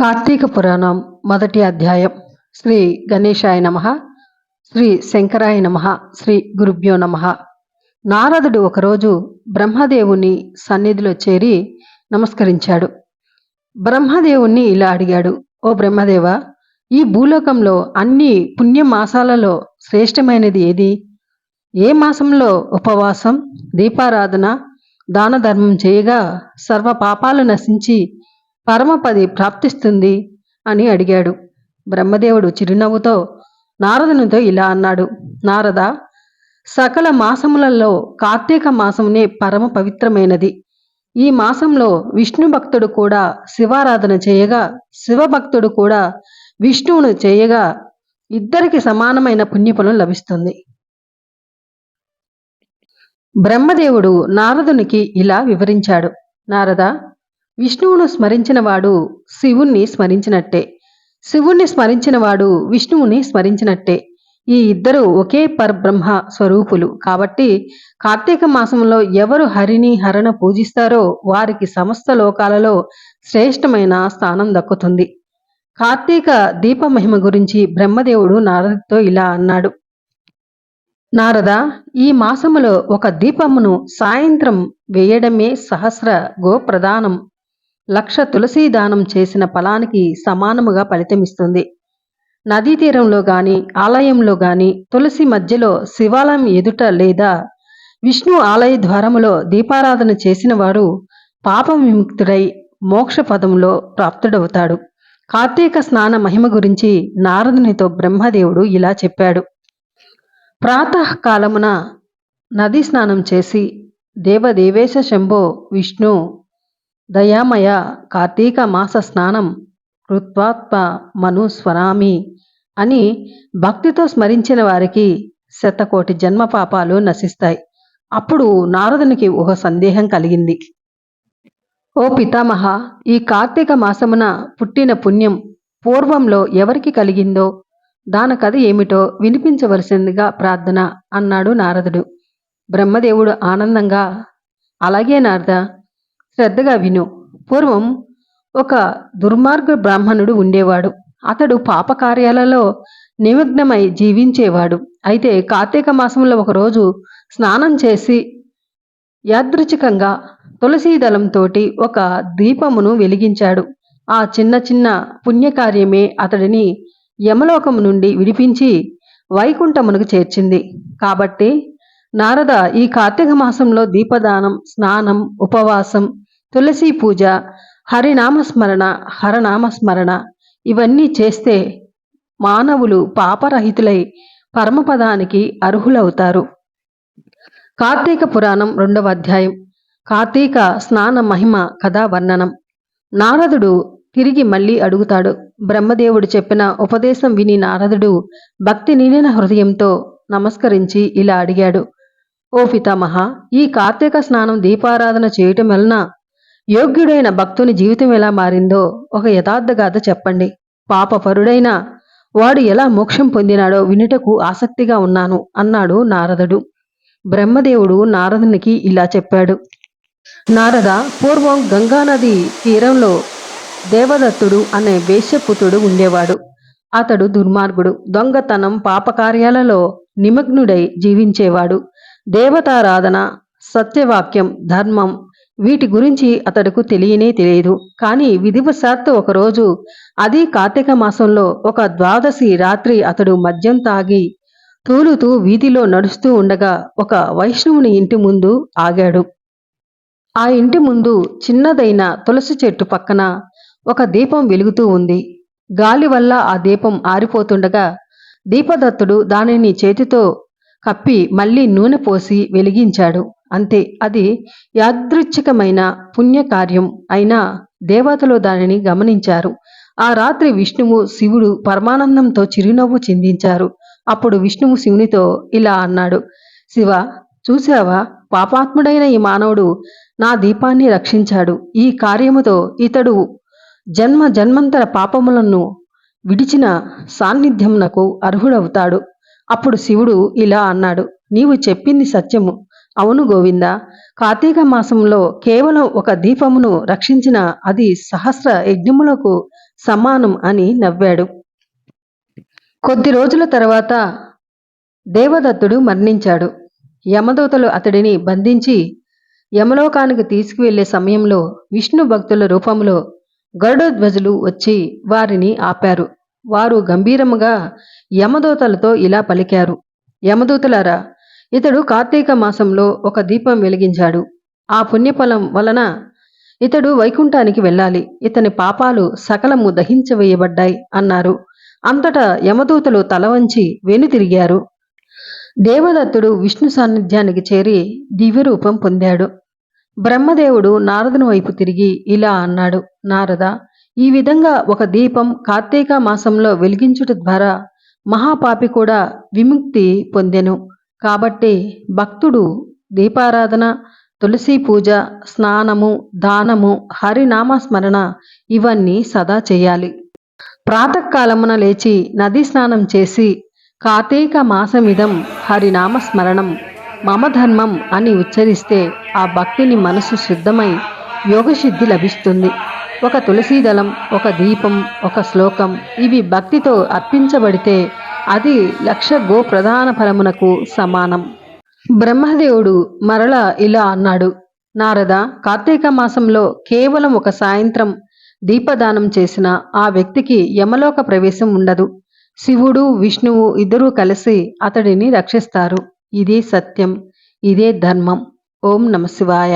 కార్తీక పురాణం మొదటి అధ్యాయం. శ్రీ గణేశాయ నమ. శ్రీ శంకరాయ నమ. శ్రీ గురుభ్యో నమ. నారదుడు ఒకరోజు బ్రహ్మదేవుని సన్నిధిలో చేరి నమస్కరించాడు. బ్రహ్మదేవుణ్ణి ఇలా అడిగాడు ఓ బ్రహ్మదేవ ఈ భూలోకంలో అన్ని పుణ్య మాసాలలో శ్రేష్టమైనది ఏది? ఏ మాసంలో ఉపవాసం దీపారాధన దాన ధర్మం చేయగా సర్వ పాపాలు నశించి పరమపది ప్రాప్తిస్తుంది అని అడిగాడు. బ్రహ్మదేవుడు చిరునవ్వుతో నారదునితో ఇలా అన్నాడు. నారద సకల మాసములలో కార్తీక మాసమునే పరమ పవిత్రమైనది. ఈ మాసంలో విష్ణు భక్తుడు కూడా శివారాధన చేయగా శివభక్తుడు కూడా విష్ణువును చేయగా ఇద్దరికి సమానమైన పుణ్యఫలం లభిస్తుంది. బ్రహ్మదేవుడు నారదునికి ఇలా వివరించాడు. నారద విష్ణువును స్మరించినవాడు శివుణ్ణి స్మరించినట్టే. శివుణ్ణి స్మరించినవాడు విష్ణువుని స్మరించినట్టే. ఈ ఇద్దరు ఒకే పరబ్రహ్మ స్వరూపులు. కాబట్టి కార్తీక మాసంలో ఎవరు హరిని హరణ పూజిస్తారో వారికి సమస్త లోకాలలో శ్రేష్టమైన స్థానం దక్కుతుంది. కార్తీక దీప మహిమ గురించి బ్రహ్మదేవుడు నారదుతో ఇలా అన్నాడు. నారద ఈ మాసములో ఒక దీపమును సాయంత్రం వేయడమే సహస్ర గోప్రదానం లక్ష తులసీ దానం చేసిన ఫలానికి సమానముగా ఫలితమిస్తుంది. నదీ తీరంలో గాని ఆలయంలో గాని తులసి మధ్యలో శివాలయం ఎదుట లేదా విష్ణు ఆలయ ద్వారములో దీపారాధన చేసిన వాడు పాప విముక్తుడై మోక్ష పదంలో ప్రాప్తుడవుతాడు. కార్తీక స్నాన మహిమ గురించి నారదునితో బ్రహ్మదేవుడు ఇలా చెప్పాడు. ప్రాతకాలమున నదీ స్నానం చేసి దేవదేవేశ శంభో విష్ణు దయామయ కార్తీక మాస స్నానం కృత్వాత్మ మనుస్వరామి అని భక్తితో స్మరించిన వారికి శతకోటి జన్మ పాపాలు నశిస్తాయి. అప్పుడు నారదునికి ఒక సందేహం కలిగింది. ఓ పితామహ ఈ కార్తీక మాసమున పుట్టిన పుణ్యం పూర్వంలో ఎవరికి కలిగిందో దాని కథ ఏమిటో వినిపించవలసిందిగా ప్రార్థన అన్నాడు నారదుడు. బ్రహ్మదేవుడు ఆనందంగా అలాగే నారద శ్రద్ధగా విను. పూర్వం ఒక దుర్మార్గ బ్రాహ్మణుడు ఉండేవాడు. అతడు పాపకార్యాలలో నిమగ్నమై జీవించేవాడు. అయితే కార్తీక మాసంలో ఒకరోజు స్నానం చేసి యాదృచ్ఛికంగా తులసీ దళంతోటి ఒక దీపమును వెలిగించాడు. ఆ చిన్న చిన్న పుణ్యకార్యమే అతడిని యమలోకం నుండి విడిపించి వైకుంఠమునకు చేర్చింది. కాబట్టి నారద ఈ కార్తీక మాసంలో దీపదానం స్నానం ఉపవాసం తులసి పూజ హరినామస్మరణ హరనామస్మరణ ఇవన్నీ చేస్తే మానవులు పాపరహితులై పరమపదానికి అర్హులవుతారు. కార్తీక పురాణం రెండవ అధ్యాయం. కార్తీక స్నాన మహిమ కథా వర్ణనం. నారదుడు తిరిగి మళ్ళీ అడుగుతాడు. బ్రహ్మదేవుడు చెప్పిన ఉపదేశం విని నారదుడు భక్తి నిండిన హృదయంతో నమస్కరించి ఇలా అడిగాడు. ఓ పితామహ ఈ కార్తీక స్నానం దీపారాధన చేయటం వలన యోగ్యుడైన భక్తుని జీవితం ఎలా మారిందో ఒక యథార్థ గాథ చెప్పండి. పాపపరుడైన వాడు ఎలా మోక్షం పొందినాడో వినుటకు ఆసక్తిగా ఉన్నాను అన్నాడు నారదుడు. బ్రహ్మదేవుడు నారదునికి ఇలా చెప్పాడు. నారద పూర్వం గంగానది తీరంలో దేవదత్తుడు అనే వేశ్యపుతుడు ఉండేవాడు. అతడు దుర్మార్గుడు దొంగతనం పాపకార్యాలలో నిమగ్నుడై జీవించేవాడు. దేవతారాధన సత్యవాక్యం ధర్మం వీటి గురించి అతడుకు తెలియనే తెలియదు. కానీ విధివశాత్తు ఒకరోజు అది కార్తీక మాసంలో ఒక ద్వాదశి రాత్రి అతడు మద్యం తాగి తూలుతూ వీధిలో నడుస్తూ ఉండగా ఒక వైష్ణవుని ఇంటి ముందు ఆగాడు. ఆ ఇంటి ముందు చిన్నదైన తులసి చెట్టు పక్కన ఒక దీపం వెలుగుతూ ఉంది. గాలి వల్ల ఆ దీపం ఆరిపోతుండగా దీపదత్తుడు దానిని చేతితో కప్పి మళ్ళీ నూనె పోసి వెలిగించాడు. అంతే. అది యాదృచ్ఛికమైన పుణ్యకార్యం అయినా దేవతలు దానిని గమనించారు. ఆ రాత్రి విష్ణువు శివుడు పరమానందంతో చిరునవ్వు చిందించారు. అప్పుడు విష్ణువు శివునితో ఇలా అన్నాడు శివ చూశావా? పాపాత్ముడైన ఈ మానవుడు నా దీపాన్ని రక్షించాడు. ఈ కార్యముతో ఇతడు జన్మ జన్మంతర పాపములను విడిచిన సాన్నిధ్యం నాకు అర్హుడవుతాడు. అప్పుడు శివుడు ఇలా అన్నాడు నీవు చెప్పింది సత్యము. అవును గోవింద. కార్తీక మాసంలో కేవలం ఒక దీపమును రక్షించిన అది సహస్ర యజ్ఞములకు సమానం అని నవ్వాడు. కొద్ది రోజుల తర్వాత దేవదత్తుడు మరణించాడు. యమదూతలు అతడిని బంధించి యమలోకానికి తీసుకువెళ్ళే సమయంలో విష్ణు భక్తుల రూపంలో గరుడధ్వజులు వచ్చి వారిని ఆపారు. వారు గంభీరముగా యమదూతలతో ఇలా పలికారు. యమదూతలారా ఇతడు కార్తీక మాసంలో ఒక దీపం వెలిగించాడు. ఆ పుణ్యఫలం వలన ఇతడు వైకుంఠానికి వెళ్ళాలి. ఇతని పాపాలు సకలము దహించవేయబడ్డాయి అన్నారు. అంతటా యమదూతలు తల వంచి వెనుతిరిగారు దేవదత్తుడు విష్ణు సాన్నిధ్యానికి చేరి దివ్యరూపం పొందాడు. బ్రహ్మదేవుడు నారదుని వైపు తిరిగి ఇలా అన్నాడు నారద ఈ విధంగా ఒక దీపం కార్తీక మాసంలో వెలిగించుట ద్వారా మహాపాపి కూడా విముక్తి పొందెను. కాబట్టి భక్తుడు దీపారాధన తులసి పూజ స్నానము దానము హరినామస్మరణ ఇవన్నీ సదా చేయాలి. ప్రాతకాలమున లేచి నదీ స్నానం చేసి కార్తీక మాసమిదం హరినామస్మరణం మమ ధర్మం అని ఉచ్చరిస్తే ఆ భక్తిని మనసు శుద్ధమై యోగసిద్ధి లభిస్తుంది. ఒక తులసీదళం ఒక దీపం ఒక శ్లోకం ఇవి భక్తితో అర్పించబడితే అది లక్ష గో ప్రధాన ఫలమునకు సమానం. బ్రహ్మదేవుడు మరల ఇలా అన్నాడు. నారద కార్తీక మాసంలో కేవలం ఒక సాయంత్రం దీపదానం చేసిన ఆ వ్యక్తికి యమలోక ప్రవేశం ఉండదు. శివుడు విష్ణువు ఇద్దరూ కలిసి అతడిని రక్షిస్తారు. ఇదే సత్యం ఇదే ధర్మం. ఓం నమ శివాయ.